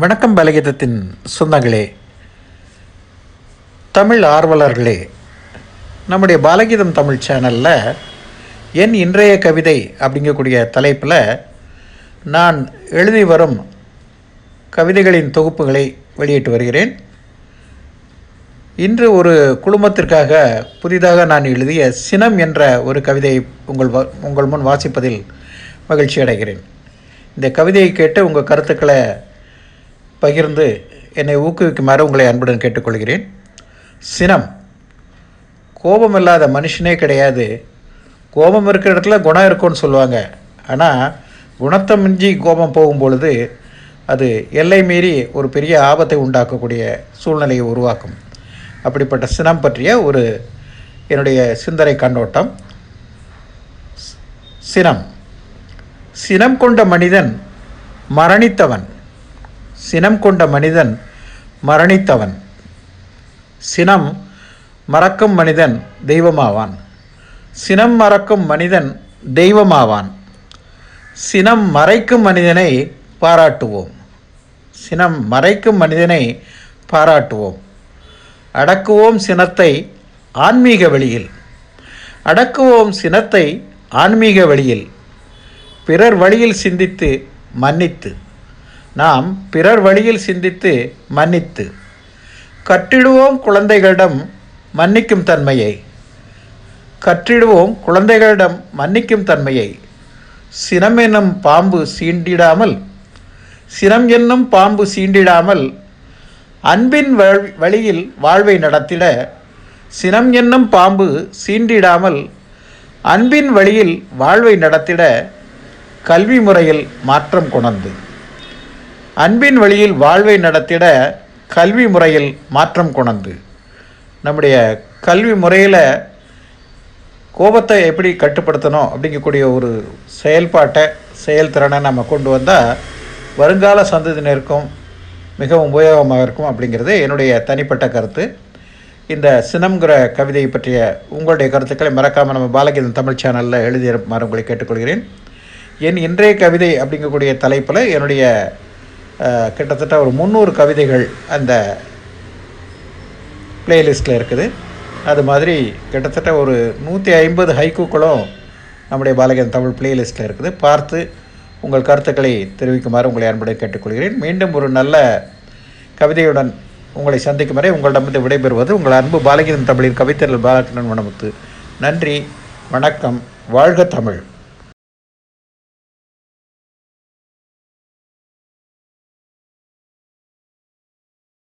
வணக்கம் பலகீதத்தின் சொந்தங்களே. தமிழ் ஆர்வலர்களே நம்முடைய பாலகீதம் தமிழ் சேனலில் என் இன்றைய கவிதை அப்படிங்கக்கூடிய தலைப்பில் நான் எழுதி வரும் கவிதைகளின் தொகுப்புகளை வெளியிட்டு வருகிறேன். இன்று ஒரு குழுமத்திற்காக புதிதாக நான் எழுதிய சினம் என்ற ஒரு கவிதையை உங்கள் உங்கள் முன் வாசிப்பதில் மகிழ்ச்சி அடைகிறேன். இந்த கவிதையை கேட்டு உங்கள் கருத்துக்களை பகிர்ந்து என்னை ஊக்குவிக்குமாறு உங்களை அன்புடன் கேட்டுக்கொள்கிறேன். சினம். கோபம் இல்லாத மனுஷனே கிடையாது. கோபம் இருக்கிற இடத்துல குணம் இருக்கும்னு சொல்லுவாங்க. ஆனால் குணத்தை மிஞ்சி கோபம் போகும் பொழுது அது எல்லை மீறி ஒரு பெரிய ஆபத்தை உண்டாக்கக்கூடிய சூழ்நிலையை உருவாக்கும். அப்படிப்பட்ட சினம் பற்றிய ஒரு என்னுடைய சிந்தனை கண்ணோட்டம். சினம். சினம் கொண்ட மனிதன் மரணித்தவன். சினம் கொண்ட மனிதன் மரணித்தவன். சினம் மறக்கும் மனிதன் தெய்வமாவான். சினம் மறக்கும் மனிதன் தெய்வமாவான். சினம் மறைக்கும் மனிதனை பாராட்டுவோம். சினம் மறைக்கும் மனிதனை பாராட்டுவோம். அடக்குவோம் சினத்தை ஆன்மீக வழியில் அடக்குவோம் சினத்தை ஆன்மீக வழியில் பிறர் வழியில் சிந்தித்து மன்னித்து. நாம் பிறர் வழியில் சிந்தித்து மன்னித்து. கற்றிடுவோம் குழந்தைகளிடம் மன்னிக்கும் தன்மையை. கற்றிடுவோம் குழந்தைகளிடம் மன்னிக்கும் தன்மையை. சினம் என்னும் பாம்பு சீண்டிடாமல் சினம் என்னும் பாம்பு சீண்டிடாமல் அன்பின் வழியில் வாழ்வை நடத்திட சினம் என்னும் பாம்பு சீண்டிடாமல் அன்பின் வழியில் வாழ்வை நடத்திட கல்வி முறையில் மாற்றம் கொணர்ந்து. அன்பின் வழியில் வாழ்வை நடத்திட கல்வி முறையில் மாற்றம் கொணந்து நம்முடைய கல்வி முறையில் கோபத்தை எப்படி கட்டுப்படுத்தணும் அப்படிங்கக்கூடிய ஒரு செயல்பாட்டை செயல்திறனை நம்ம கொண்டு வந்தால் வருங்கால சந்ததியினருக்கும் மிகவும் உபயோகமாக இருக்கும் அப்படிங்கிறது என்னுடைய தனிப்பட்ட கருத்து. இந்த சினம்ங்கிற கவிதை பற்றிய உங்களுடைய கருத்துக்களை மறக்காமல் நம்ம பாலகீதன் தமிழ் சேனலில் எழுதியிருமாறு உங்களை கேட்டுக்கொள்கிறேன். என் இன்றைய கவிதை அப்படிங்கக்கூடிய தலைப்பில் என்னுடைய கிட்டத்தட்ட ஒரு முந்நூறு கவிதைகள் அந்த பிளேலிஸ்ட்டில் இருக்குது. அது மாதிரி கிட்டத்தட்ட ஒரு நூற்றி ஐம்பது ஹைக்கூக்களும் நம்முடைய பாலகன் தமிழ் பிளேலிஸ்ட்டில் இருக்குது. பார்த்து உங்கள் கருத்துக்களை தெரிவிக்குமாறு உங்களை அன்புடன் கேட்டுக்கொள்கிறேன். மீண்டும் ஒரு நல்ல கவிதையுடன் உங்களை சந்திக்கும் வரை உங்களிடமிருந்து விடைபெறுவது உங்கள் அன்பு பாலகீதன் தமிழின் கவித்தரல் பாலகிருஷ்ணன் வனமுத்து நன்றி வணக்கம் வாழ்க தமிழ்.